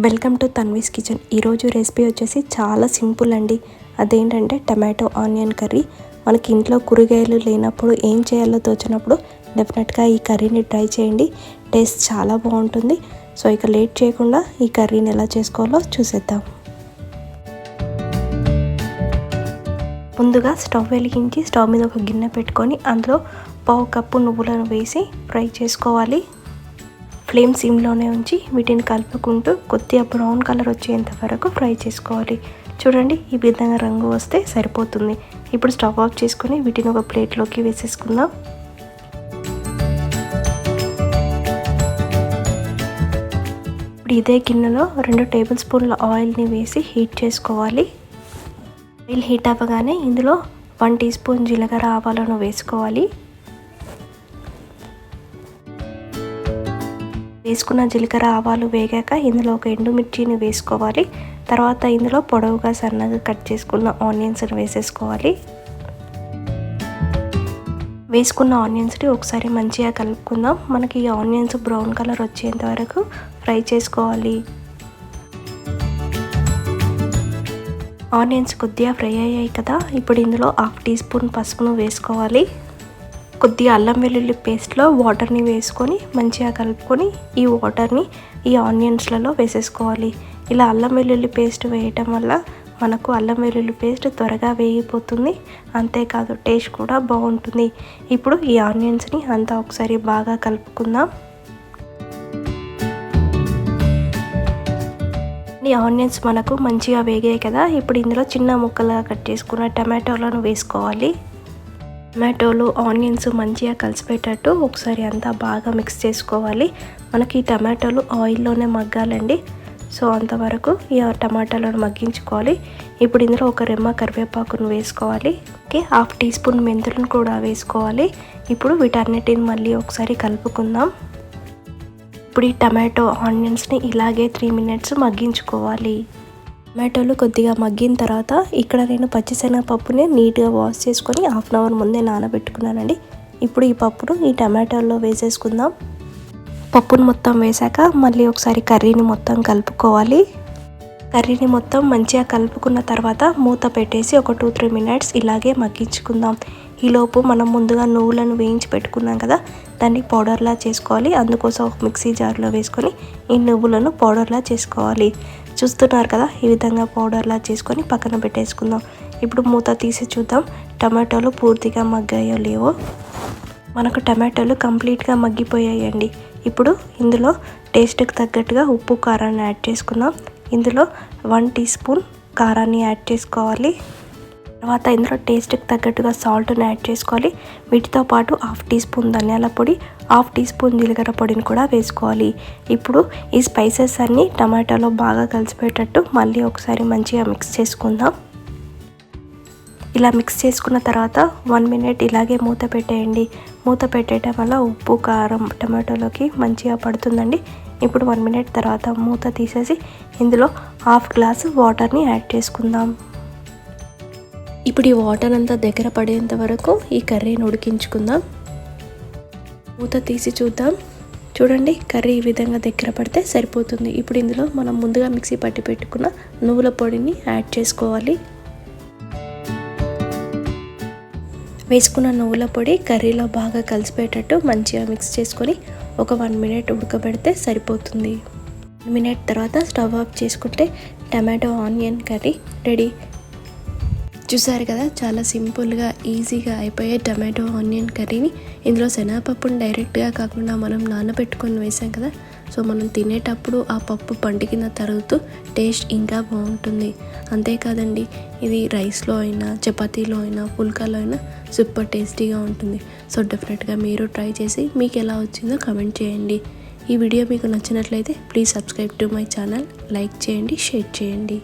Welcome to Tanvi's kitchen. ఈరోజు recipe వచ్చేసి చాలా సింపుల్ అండి. అదేంటంటే టమాటో ఆనియన్ కర్రీ. మనకి ఇంట్లో కూరగాయలు లేనప్పుడు ఏం చేయాలో తోచినప్పుడు డెఫినెట్గా ఈ కర్రీని ట్రై చేయండి. టేస్ట్ చాలా బాగుంటుంది. సో ఇక లేట్ చేయకుండా ఈ కర్రీని ఎలా చేసుకోవాలో చూసేద్దాం. ముందుగా స్టవ్ వెలిగించి స్టవ్ మీద ఒక గిన్నె పెట్టుకొని అందులో పావు కప్పు నువ్వులను వేసి ఫ్రై చేసుకోవాలి. ఫ్లేమ్ సిమ్లోనే ఉంచి వీటిని కలుపుకుంటూ కొద్దిగా బ్రౌన్ కలర్ వచ్చేంత వరకు ఫ్రై చేసుకోవాలి. చూడండి ఈ విధంగా రంగు వస్తే సరిపోతుంది. ఇప్పుడు స్టవ్ ఆఫ్ చేసుకుని వీటిని ఒక ప్లేట్లోకి వేసేసుకుందాం. ఇప్పుడు ఇదే గిన్నెలో రెండు టేబుల్ స్పూన్ల ఆయిల్ని వేసి హీట్ చేసుకోవాలి. ఆయిల్ హీట్ అవ్వగానే ఇందులో వన్ టీ స్పూన్ జీలకర్ర ఆవాలను వేసుకోవాలి. వేసుకున్న జీలకర్ర ఆవాలు వేగాక ఇందులో ఒక ఎండుమిర్చిని వేసుకోవాలి. తర్వాత ఇందులో పొడవుగా సన్నగా కట్ చేసుకున్న ఆనియన్స్ని వేసేసుకోవాలి. వేసుకున్న ఆనియన్స్ని ఒకసారి మంచిగా కలుపుకుందాం. మనకి ఈ ఆనియన్స్ బ్రౌన్ కలర్ వచ్చేంత వరకు ఫ్రై చేసుకోవాలి. ఆనియన్స్ కొద్దిగా ఫ్రై అయ్యాయి కదా ఇప్పుడు ఇందులో హాఫ్ టీ స్పూన్ పసుపును వేసుకోవాలి. కొద్దిగా అల్లం వెల్లుల్లి పేస్ట్లో వాటర్ని వేసుకొని మంచిగా కలుపుకొని ఈ వాటర్ని ఈ ఆనియన్స్లలో వేసేసుకోవాలి. ఇలా అల్లం వెల్లుల్లి పేస్ట్ వేయటం వల్ల మనకు అల్లం వెల్లుల్లి పేస్ట్ త్వరగా వేగిపోతుంది. అంతేకాదు టేస్ట్ కూడా బాగుంటుంది. ఇప్పుడు ఈ ఆనియన్స్ని అంతా ఒకసారి బాగా కలుపుకుందాం. ఈ ఆనియన్స్ మనకు మంచిగా వేగాయి కదా. ఇప్పుడు ఇందులో చిన్న ముక్కలుగా కట్ చేసుకున్న టమాటోలను వేసుకోవాలి. టమాటోలు ఆనియన్స్ మంచిగా కలిసిపెట్టేటట్టు ఒకసారి అంతా బాగా మిక్స్ చేసుకోవాలి. మనకి ఈ టమాటోలు ఆయిల్లోనే మగ్గాలండి. సో అంతవరకు ఈ టమాటాలను మగ్గించుకోవాలి. ఇప్పుడు ఇందులో ఒక రెమ్మ కరివేపాకును వేసుకోవాలి. ఓకే హాఫ్ టీ స్పూన్ మెంతులను కూడా వేసుకోవాలి. ఇప్పుడు వీటన్నిటిని మళ్ళీ ఒకసారి కలుపుకుందాం. ఇప్పుడు ఈ టమాటో ఆనియన్స్ని ఇలాగే త్రీ మినిట్స్ మగ్గించుకోవాలి. టమాటోలు కొద్దిగా మగ్గిన తర్వాత ఇక్కడ నేను పచ్చిశనగపప్పుని నీట్గా వాష్ చేసుకొని హాఫ్ అన్ అవర్ ముందే నానబెట్టుకున్నానండి. ఇప్పుడు ఈ పప్పును ఈ టమాటోల్లో వేసేసుకుందాం. పప్పును మొత్తం వేసాక మళ్ళీ ఒకసారి కర్రీని మొత్తం కలుపుకోవాలి. కర్రీని మొత్తం మంచిగా కలుపుకున్న తర్వాత మూత పెట్టేసి ఒక టూ త్రీ మినిట్స్ ఇలాగే మగ్గించుకుందాం. ఈలోపు మనం ముందుగా నువ్వులను వేయించి పెట్టుకున్నాం కదా దాన్ని పౌడర్లా చేసుకోవాలి. అందుకోసం ఒక మిక్సీ జార్లో వేసుకొని ఈ నువ్వులను పౌడర్లా చేసుకోవాలి. చూస్తున్నారు కదా ఈ విధంగా పౌడర్లా చేసుకొని పక్కన పెట్టేసుకుందాం. ఇప్పుడు మూత తీసి చూద్దాం టమాటోలు పూర్తిగా మగ్గాయో లేవో? మనకు టమాటోలు కంప్లీట్గా మగ్గిపోయాయండి. ఇప్పుడు ఇందులో టేస్ట్కి తగ్గట్టుగా ఉప్పు కారాన్ని యాడ్ చేసుకుందాం. ఇందులో వన్ టీ స్పూన్ కారాన్ని యాడ్ చేసుకోవాలి. తర్వాత ఇందులో టేస్ట్కి తగ్గట్టుగా సాల్ట్ని యాడ్ చేసుకోవాలి. వీటితో పాటు హాఫ్ టీ స్పూన్ ధనియాల పొడి హాఫ్ టీ స్పూన్ జీలకర్ర పొడిని కూడా వేసుకోవాలి. ఇప్పుడు ఈ స్పైసెస్ అన్నీ టమాటాలో బాగా కలిసిపోయేటట్టు మళ్ళీ ఒకసారి మంచిగా మిక్స్ చేసుకుందాం. ఇలా మిక్స్ చేసుకున్న తర్వాత వన్ మినిట్ ఇలాగే మూత పెట్టేయండి. మూత పెట్టేయటం వల్ల ఉప్పు కారం టమాటోలోకి మంచిగా పడుతుందండి. ఇప్పుడు వన్ మినిట్ తర్వాత మూత తీసేసి ఇందులో హాఫ్ గ్లాస్ వాటర్ని యాడ్ చేసుకుందాం. ఇప్పుడు ఈ వాటర్ అంతా దగ్గర పడేంత వరకు ఈ కర్రీని ఉడికించుకుందాం. మూత తీసి చూద్దాం. చూడండి కర్రీ ఈ విధంగా దగ్గర పడితే సరిపోతుంది. ఇప్పుడు ఇందులో మనం ముందుగా మిక్సీ పట్టి పెట్టుకున్న నువ్వుల పొడిని యాడ్ చేసుకోవాలి. వేసుకున్న నువ్వుల పొడి కర్రీలో బాగా కలిసిపోయేటట్టు మంచిగా మిక్స్ చేసుకొని ఒక వన్ మినిట్ ఉడకబెడితే సరిపోతుంది. మినిట్ తర్వాత స్టవ్ ఆఫ్ చేసుకుంటే టమాటో ఆనియన్ కర్రీ రెడీ. చూసారు కదా చాలా సింపుల్గా ఈజీగా అయిపోయే టమాటో ఆనియన్ కర్రీని. ఇందులో శనగపప్పును డైరెక్ట్గా కాకుండా మనం నానబెట్టుకొని వేసాం కదా సో మనం తినేటప్పుడు ఆ పప్పు పంటి కింద తరుగుతూ టేస్ట్ ఇంకా బాగుంటుంది. అంతేకాదండి ఇది రైస్లో అయినా చపాతీలో అయినా పుల్కాలో అయినా సూపర్ టేస్టీగా ఉంటుంది. సో డెఫినెట్గా మీరు ట్రై చేసి మీకు ఎలా వచ్చిందో కమెంట్ చేయండి. ఈ వీడియో మీకు నచ్చినట్లయితే please subscribe to my channel like చేయండి షేర్ చేయండి.